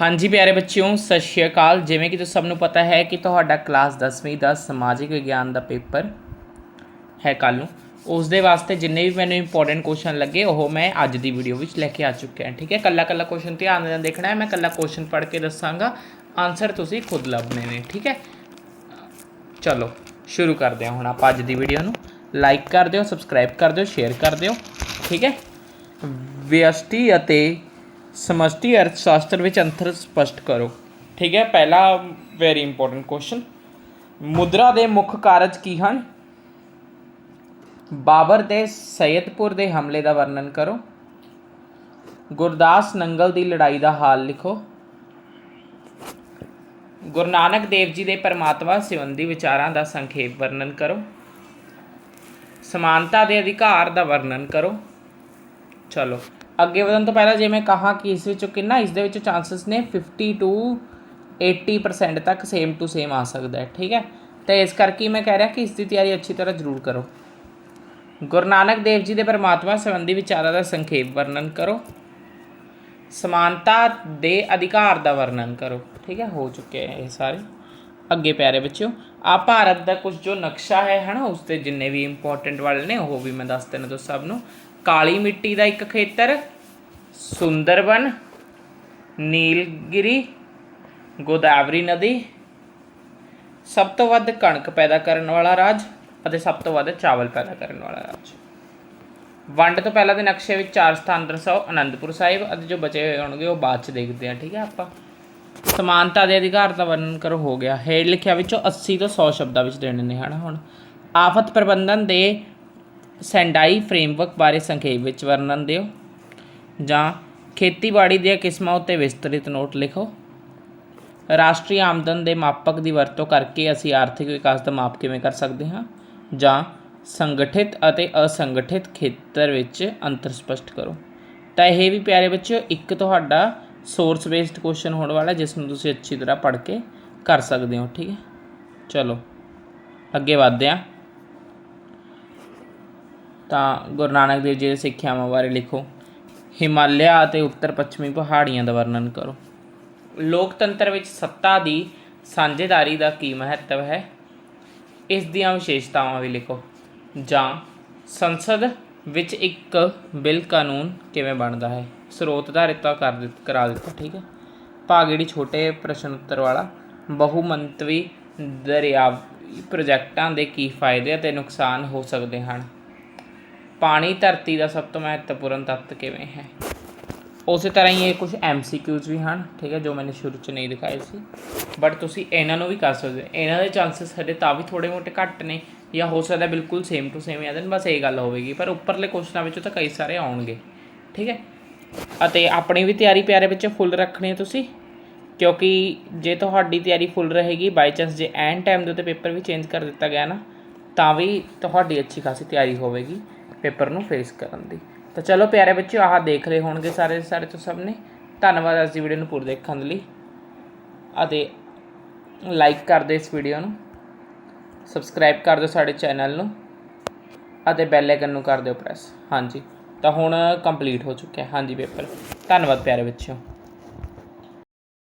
ਹਾਂਜੀ ਪਿਆਰੇ ਬੱਚਿਓ, ਸਤਿ ਸ਼੍ਰੀ ਅਕਾਲ। ਜਿਵੇਂ ਕਿ ਤੁਸੀਂ ਸਭ ਨੂੰ ਪਤਾ ਹੈ ਕਿ ਤੁਹਾਡਾ ਕਲਾਸ 10ਵੀਂ ਦਾ ਸਮਾਜਿਕ ਵਿਗਿਆਨ ਦਾ ਪੇਪਰ ਹੈ ਕੱਲ ਨੂੰ। ਉਸ ਦੇ ਵਾਸਤੇ ਜਿੰਨੇ ਵੀ ਮੈਨੂੰ ਇੰਪੋਰਟੈਂਟ ਕੁਐਸਚਨ ਲੱਗੇ, ਉਹ ਮੈਂ ਅੱਜ ਦੀ ਵੀਡੀਓ ਵਿੱਚ ਲੈ ਕੇ ਆ ਚੁੱਕਿਆ ਹਾਂ, ਠੀਕ ਹੈ? ਕੱਲਾ ਕੱਲਾ ਕੁਐਸਚਨ ਧਿਆਨ ਨਾਲ ਦੇਖਣਾ ਹੈ। ਮੈਂ ਕੱਲਾ ਕੁਐਸਚਨ ਪੜ੍ਹ ਕੇ ਦੱਸਾਂਗਾ। ਆਨਸਰ ਤੁਸੀਂ ਖੁਦ ਲੱਭਣੇ ਨੇ, ਠੀਕ ਹੈ? ਚਲੋ, ਸ਼ੁਰੂ ਕਰਦੇ ਹਾਂ ਹੁਣ ਆਪਾਂ ਅੱਜ ਦੀ ਵੀਡੀਓ ਨੂੰ। ਲਾਈਕ ਕਰ ਦਿਓ ਸਬਸਕ੍ਰਾਈਬ ਕਰ ਦਿਓ ਸ਼ੇਅਰ ਕਰ ਦਿਓ, ਠੀਕ ਹੈ? ਵਿਅਸਤੀ ਅਤੇ ਸਮਸ਼ਟੀ ਅਰਥ ਸ਼ਾਸਤਰ ਵਿੱਚ ਅੰਤਰ ਸਪਸ਼ਟ ਕਰੋ। ਠੀਕ ਹੈ, ਪਹਿਲਾ ਵੈਰੀ ਇੰਪੋਰਟੈਂਟ ਕੁਐਸਚਨ ਮੁਦਰਾ ਦੇ ਮੁੱਖ ਕਾਰਜ ਕੀ ਹਨ? ਬਾਬਰ ਦੇ ਸੈਯਦਪੁਰ ਦੇ ਹਮਲੇ ਦਾ ਵਰਣਨ ਕਰੋ। ਗੁਰਦਾਸ ਨੰਗਲ ਦੀ ਲੜਾਈ ਦਾ ਹਾਲ ਲਿਖੋ। ਗੁਰੂ ਨਾਨਕ ਦੇਵ ਜੀ ਦੇ ਪਰਮਾਤਮਾ ਸੰਬੰਧੀ ਵਿਚਾਰਾਂ ਦਾ ਸੰਖੇਪ ਵਰਣਨ ਕਰੋ। ਸਮਾਨਤਾ ਦੇ ਅਧਿਕਾਰ ਦਾ ਵਰਣਨ ਕਰੋ। ਚਲੋ, ਅੱਗੇ ਵਧਣ ਤੋਂ ਪਹਿਲਾਂ ਜੇ ਮੈਂ ਕਹਾ ਕਿ ਇਸ ਵਿੱਚੋਂ ਕਿੰਨਾ, ਇਸ ਦੇ ਵਿੱਚੋਂ ਚਾਂਸਸ ਨੇ 50 ਟੂ 80% ਤੱਕ ਸੇਮ ਟੂ ਸੇਮ ਆ ਸਕਦਾ ਹੈ, ਠੀਕ ਹੈ? ਤੇ ਇਸ ਕਰਕੇ ਮੈਂ ਕਹਿ ਰਿਹਾ ਕਿ ਇਸ ਦੀ ਤਿਆਰੀ ਅੱਛੀ ਤਰ੍ਹਾਂ ਜ਼ਰੂਰ ਕਰੋ। ਗੁਰੂ ਨਾਨਕ ਦੇਵ ਜੀ ਦੇ ਪਰਮਾਤਮਾ ਸੰਬੰਧੀ ਵਿਚਾਰਾਂ ਦਾ ਸੰਖੇਪ ਵਰਣਨ ਕਰੋ। ਸਮਾਨਤਾ ਦੇ ਅਧਿਕਾਰ ਦਾ ਵਰਣਨ ਕਰੋ, ਠੀਕ ਹੈ? ਹੋ ਚੁੱਕੇ ਇਹ ਸਾਰੇ। ਅੱਗੇ ਪਿਆਰੇ ਬੱਚਿਓ। ਆ ਭਾਰਤ ਦਾ ਕੁਝ ਜੋ ਨਕਸ਼ਾ ਹੈ ਹਨਾ, ਉਸ ਤੇ ਜਿੰਨੇ ਵੀ ਇੰਪੋਰਟੈਂਟ ਵਾਲੇ ਨੇ, ਉਹ ਵੀ ਮੈਂ ਦੱਸ ਦੇਣਾ ਤੁਸੀਂ ਸਭ ਨੂੰ। ਕਾਲੀ ਮਿੱਟੀ ਦਾ ਇੱਕ ਖੇਤਰ, ਸੁੰਦਰਬਨ, ਨੀਲਗਿਰੀ, ਗੋਦਾਵਰੀ ਨਦੀ, ਸਭ ਤੋਂ ਵੱਧ ਕਣਕ ਪੈਦਾ ਕਰਨ ਵਾਲਾ ਰਾਜ ਅਤੇ ਸਭ ਤੋਂ ਵੱਧ ਚਾਵਲ ਪੈਦਾ ਕਰਨ ਵਾਲਾ ਰਾਜ। ਵੰਡ ਤੋਂ ਪਹਿਲਾਂ ਦੇ ਨਕਸ਼ੇ ਵਿੱਚ ਚਾਰ ਸਥਾਨ ਦਰਸਾਓ, ਅਨੰਦਪੁਰ ਸਾਹਿਬ ਅਤੇ ਜੋ ਬਚੇ ਹੋਏ ਹੋਣਗੇ ਉਹ ਬਾਅਦ ਚ ਦੇਖਦੇ ਹਾਂ, ਠੀਕ ਹੈ ਆਪਾਂ। ਸਮਾਨਤਾ ਦੇ ਅਧਿਕਾਰ ਦਾ ਵਰਣਨ ਕਰੋ, ਹੋ ਗਿਆ। ਹੇਠ ਲਿਖਿਆ ਵਿੱਚੋਂ 80 ਤੋਂ 100 ਸ਼ਬਦਾਂ ਵਿੱਚ ਦੇਣੇ ਨੇ ਹਨਾ ਹੁਣ। ਆਫਤ ਪ੍ਰਬੰਧਨ ਦੇ ਸੈਂਡਾਈ ਫਰੇਮਵਰਕ ਬਾਰੇ ਸੰਖੇਪ ਵਿੱਚ ਵਰਣਨ ਦਿਓ। ਜਾਂ ਖੇਤੀਬਾੜੀ ਦੀਆਂ ਕਿਸਮਾਂ ਉੱਤੇ ਵਿਸਤ੍ਰਿਤ ਨੋਟ ਲਿਖੋ। ਰਾਸ਼ਟਰੀ ਆਮਦਨ ਦੇ ਮਾਪਕ ਦੀ ਵਰਤੋਂ ਕਰਕੇ ਅਸੀਂ ਆਰਥਿਕ ਵਿਕਾਸ ਦਾ ਮਾਪ ਕਿਵੇਂ ਕਰ ਸਕਦੇ ਹਾਂ? ਜਾਂ ਸੰਗਠਿਤ ਅਤੇ ਅਸੰਗਠਿਤ ਖੇਤਰ ਵਿੱਚ ਅੰਤਰ ਸਪਸ਼ਟ ਕਰੋ। ਤਾਂ ਇਹ ਵੀ ਪਿਆਰੇ ਬੱਚਿਓ, ਇੱਕ ਤੁਹਾਡਾ ਸੋਰਸ ਬੇਸਡ ਕੁਐਸਚਨ ਹੋਣ ਵਾਲਾ ਜਿਸ ਨੂੰ ਤੁਸੀਂ ਅੱਛੀ ਤਰ੍ਹਾਂ ਪੜ੍ਹ ਕੇ ਕਰ ਸਕਦੇ ਹੋ, ਠੀਕ ਹੈ? ਚਲੋ, ਅੱਗੇ ਵਧਦੇ ਹਾਂ। ਤਾਂ ਗੁਰੂ ਨਾਨਕ ਦੇਵ ਜੀ ਦੇ ਸਿੱਖਿਆਵਾਂ ਬਾਰੇ ਲਿਖੋ। ਹਿਮਾਲਿਆ ਅਤੇ ਉੱਤਰ ਪੱਛਮੀ ਪਹਾੜੀਆਂ ਦਾ ਵਰਣਨ ਕਰੋ। ਲੋਕਤੰਤਰ ਵਿੱਚ ਸੱਤਾ ਦੀ ਸਾਂਝੇਦਾਰੀ ਦਾ ਕੀ ਮਹੱਤਵ ਹੈ? ਇਸ ਦੀਆਂ ਵਿਸ਼ੇਸ਼ਤਾਵਾਂ ਵੀ ਲਿਖੋ। ਜਾਂ ਸੰਸਦ ਵਿੱਚ ਇੱਕ ਬਿੱਲ ਕਾਨੂੰਨ ਕਿਵੇਂ ਬਣਦਾ ਹੈ? ਸਰੋਤ ਧਾਰਿਤਾ ਕਰ ਦਿੱਤ, ਕਰਾ ਦਿੱਤਾ, ਠੀਕ ਹੈ? ਭਾਗ ਜਿਹੜੀ ਛੋਟੇ ਪ੍ਰਸ਼ਨ ਉੱਤਰ ਵਾਲਾ ਬਹੁਮੰਤਵੀ ਦਰਿਆਵੀ ਪ੍ਰੋਜੈਕਟਾਂ ਦੇ ਕੀ ਫਾਇਦੇ ਅਤੇ ਨੁਕਸਾਨ ਹੋ ਸਕਦੇ ਹਨ? ਪਾਣੀ ਧਰਤੀ ਦਾ ਸਭ ਤੋਂ ਮਹੱਤਵਪੂਰਨ ਤੱਤ ਕਿਵੇਂ ਹੈ? ਉਸੇ ਤਰ੍ਹਾਂ ਹੀ ਇਹ ਕੁਝ ਐਮਸੀਕਿਊਜ਼ ਵੀ ਹਨ, ਠੀਕ ਹੈ, ਜੋ ਮੈंने ਸ਼ੁਰੂ ਚ ਨਹੀਂ ਦਿਖਾਏ ਸੀ। ਬਟ ਤੁਸੀਂ ਇਹਨਾਂ ਨੂੰ ਵੀ ਕਰ ਸਕਦੇ ਹੋ। ਇਹਨਾਂ ਦੇ ਚਾਂਸਸ ਸਾਡੇ ਤਾਂ ਵੀ ਥੋੜੇ ਮੋਟੇ ਘੱਟ ਨੇ। ਜਾਂ ਹੋ ਸਕਦਾ ਬਿਲਕੁਲ ਸੇਮ ਟੂ ਸੇਮ ਆ ਜਾਣ, ਬਸ ਇਹ ਗੱਲ ਹੋਵੇਗੀ। ਪਰ ਉੱਪਰਲੇ ਕੁਐਸਚਨਾਂ ਵਿੱਚੋਂ ਤਾਂ ਕਈ ਸਾਰੇ ਆਉਣਗੇ, ਠੀਕ ਹੈ? ਅਤੇ ਆਪਣੀ ਵੀ ਤਿਆਰੀ ਪਿਆਰੇ ਵਿੱਚ ਫੁੱਲ ਰੱਖਣੀ ਹੈ ਤੁਸੀਂ, ਕਿਉਂਕਿ ਜੇ ਤੁਹਾਡੀ ਤਿਆਰੀ ਫੁੱਲ ਰਹੇਗੀ ਬਾਈ ਚਾਂਸ ਜੇ ਐਂਡ ਟਾਈਮ ਦੇ ਉੱਤੇ ਪੇਪਰ ਵੀ ਚੇਂਜ ਕਰ ਦਿੱਤਾ ਗਿਆ ਨਾ, ਤਾਂ ਵੀ ਤੁਹਾਡੀ ਅੱਛੀ ਖਾਸੀ ਤਿਆਰੀ ਹੋਵੇਗੀ ਪੇਪਰ ਨੂੰ ਫੇਸ ਕਰਨ ਦੀ। ਤਾਂ ਚਲੋ ਪਿਆਰੇ ਬੱਚਿਓ ਆਹ ਦੇਖ ਰਹੇ ਹੋਣਗੇ ਸਾਰੇ ਸਾਰੇ ਤੋਂ ਸਭ ਨੇ। ਧੰਨਵਾਦ ਅੱਜ ਦੀ ਵੀਡੀਓ ਨੂੰ ਪੂਰੀ ਦੇਖਣ ਲਈ। ਅਤੇ ਲਾਈਕ ਕਰ ਦਿਓ ਇਸ ਵੀਡੀਓ ਨੂੰ। ਸਬਸਕ੍ਰਾਈਬ ਕਰ ਦਿਓ ਸਾਡੇ ਚੈਨਲ ਨੂੰ ਅਤੇ ਬੈਲ ਆਈਕਨ ਨੂੰ ਕਰ ਦਿਓ ਪ੍ਰੈਸ। ਹਾਂਜੀ, ਤਾਂ ਹੁਣ ਕੰਪਲੀਟ ਹੋ ਚੁੱਕਿਆ। ਹਾਂਜੀ ਪੇਪਰ ਧੰਨਵਾਦ ਪਿਆਰੇ ਬੱਚਿਓ।